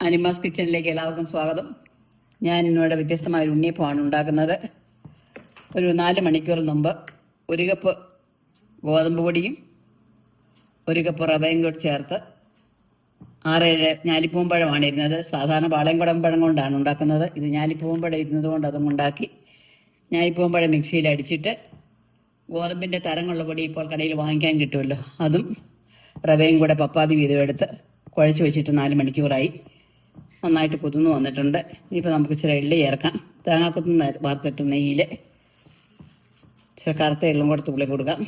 അനിമാസ് കിച്ചണിലേക്ക് എല്ലാവർക്കും സ്വാഗതം. ഞാൻ ഇന്നിവിടെ വ്യത്യസ്തമായ ഒരു ഉണ്ണിയപ്പമാണ് ഉണ്ടാക്കുന്നത്. ഒരു നാല് മണിക്കൂർ മുമ്പ് ഒരു കപ്പ് ഗോതമ്പ് പൊടിയും ഒരു കപ്പ് റവയും കൂടി ചേർത്ത് ആറേഴ് ഞാലിപ്പൂമ്പഴമാണ് ഇരുന്നത് സാധാരണ പാളയംകുടം പഴം കൊണ്ടാണ് ഉണ്ടാക്കുന്നത്. ഇത് ഞാലിപ്പൂമ്പഴം ഇരുന്നത് കൊണ്ട് അതും ഉണ്ടാക്കി ഞാലിപ്പൂമ്പഴം മിക്സിയിൽ അടിച്ചിട്ട് ഗോതമ്പിന്റെ തരങ്ങളുള്ള പൊടി ഇപ്പോൾ കടയിൽ വാങ്ങിക്കാൻ കിട്ടുമല്ലോ. അതും റവയും കൂടെ പപ്പാതി വീതം എടുത്ത് കുഴച്ച് വെച്ചിട്ട് നാല് മണിക്കൂറായി. നന്നായിട്ട് കുതിർന്ന് വന്നിട്ടുണ്ട്. ഇനിയിപ്പോൾ നമുക്ക് ഇച്ചിരി എള്ളി ചേർക്കാം. തേങ്ങാക്കുത്തുന്ന വറുത്തിട്ട് നെയ്യിൽ ഇച്ചിരി കറുത്ത എള്ളും കൂടെ തുള്ളി കൊടുക്കാം.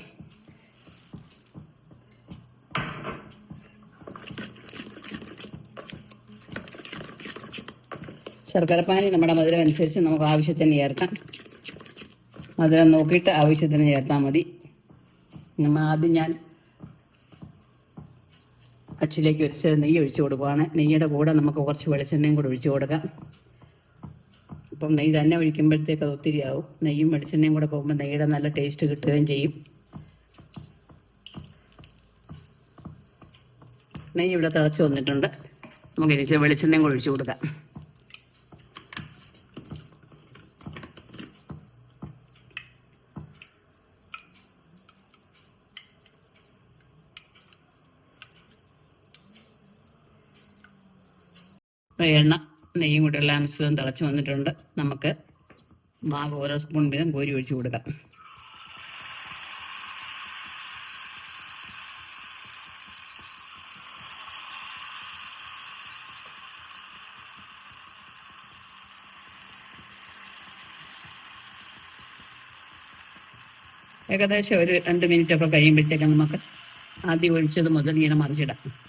ശർക്കരപ്പാനി നമ്മുടെ മധുരം അനുസരിച്ച് നമുക്ക് ആവശ്യത്തിന് ചേർക്കാം. മധുരം നോക്കിയിട്ട് ആവശ്യത്തിന് ചേർത്താൽ മതി. നമ്മൾ ആദ്യം ഞാൻ അച്ചിലേക്ക് ഒരിച്ച് നെയ്യ് ഒഴിച്ചു കൊടുക്കുവാണ്. നെയ്യുടെ കൂടെ നമുക്ക് കുറച്ച് വെളിച്ചെണ്ണയും കൂടെ ഒഴിച്ചു കൊടുക്കാം. അപ്പം നെയ്യ് തന്നെ ഒഴിക്കുമ്പോഴത്തേക്ക് അത് ഒത്തിരി ആവും. നെയ്യും വെളിച്ചെണ്ണയും കൂടെ പോകുമ്പോൾ നെയ്യുടെ നല്ല ടേസ്റ്റ് കിട്ടുകയും ചെയ്യും. നെയ്യ് ഇവിടെ തിളച്ച് വന്നിട്ടുണ്ട്. നമുക്ക് ഇനി വെളിച്ചെണ്ണയും കൂടെ ഒഴിച്ചു കൊടുക്കാം. എണ്ണ നെയ്യും കൂടെ ഉള്ള മിശ്രിതം തിളച്ച് വന്നിട്ടുണ്ട്. നമുക്ക് മാവ് ഓരോ സ്പൂൺ വീതം കോരി ഒഴിച്ചു കൊടുക്കാം. ഏകദേശം ഒരു രണ്ട് മിനിറ്റ് ഒക്കെ കഴിയുമ്പോഴത്തേക്ക് നമുക്ക് ആദ്യം ഒഴിച്ചത് മുതൽ ഇങ്ങനെ മറിച്ചിടാം.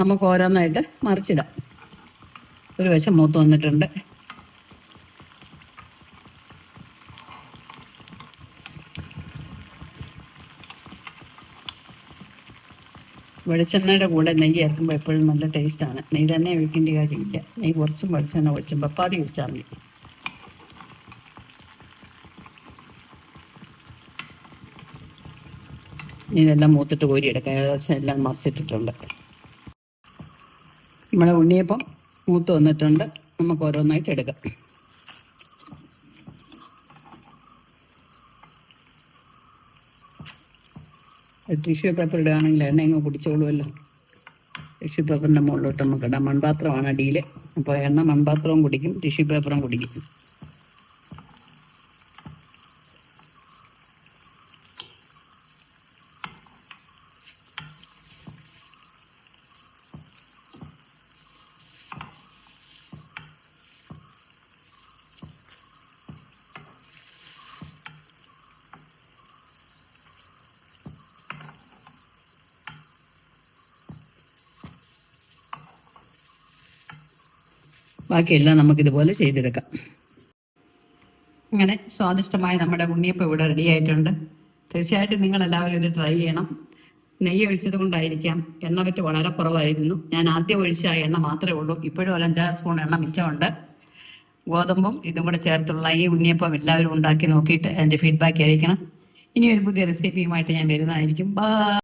നമുക്ക് ഓരോന്നായിട്ട് മറിച്ചിടാം. ഒരു വശം മൂത്ത് വന്നിട്ടുണ്ട്. വെളിച്ചെണ്ണയുടെ കൂടെ നെയ്യ് ചേർക്കുമ്പോൾ എപ്പോഴും നല്ല ടേസ്റ്റാണ്. നെയ്യ് തന്നെ ഒഴിക്കേണ്ട കാര്യമില്ല. നെയ്യ് കുറച്ചും വെളിച്ചെണ്ണ ഒഴിച്ചും പപ്പാതി ഒഴിച്ചാൽ മതി. ഇതെല്ലാം മൂത്തിട്ട് കോരിയെടുക്കാം. ഏകദേശം എല്ലാം മറിച്ചിട്ടിട്ടുണ്ട്. നമ്മുടെ ഉണ്ണിയപ്പം മൂത്ത് വന്നിട്ടുണ്ട്. നമുക്ക് ഓരോന്നായിട്ട് എടുക്കാം. ടിഷ്യൂ പേപ്പർ ഇടുകയാണെങ്കിൽ എണ്ണ ഇങ്ങ് കുടിച്ചോളുമല്ലോ. ടിഷ്യൂ പേപ്പറിന്റെ മുകളിലോട്ട് നമുക്ക് ഇടാം. മൺപാത്രമാണ് അടിയിൽ അപ്പോൾ എണ്ണ മൺപാത്രവും കുടിക്കും ടിഷ്യൂ പേപ്പറും കുടിക്കും. ബാക്കിയെല്ലാം നമുക്കിതുപോലെ ചെയ്തെടുക്കാം. അങ്ങനെ സ്വാദിഷ്ടമായ നമ്മുടെ ഉണ്ണിയപ്പം ഇവിടെ റെഡി ആയിട്ടുണ്ട്. തീർച്ചയായിട്ടും നിങ്ങൾ എല്ലാവരും ഇത് ട്രൈ ചെയ്യണം. നെയ്യ് ഒഴിച്ചത് കൊണ്ടായിരിക്കാം. എണ്ണ പറ്റ് വളരെ കുറവായിരുന്നു. ഞാൻ ആദ്യം ഒഴിച്ച എണ്ണ മാത്രമേ ഉള്ളൂ. ഇപ്പോഴും ഒരു അഞ്ചാറ് സ്പൂൺ എണ്ണ മിച്ചമുണ്ട്. ഗോതമ്പും ഇതും കൂടെ ചേർത്തുള്ള ഈ ഉണ്ണിയപ്പം എല്ലാവരും ഉണ്ടാക്കി നോക്കിയിട്ട് അതിന്റെ ഫീഡ്ബാക്ക് അറിയിക്കണം. ഇനി ഒരു പുതിയ റെസിപ്പിയുമായിട്ട് ഞാൻ വരുന്നതായിരിക്കും. ബൈ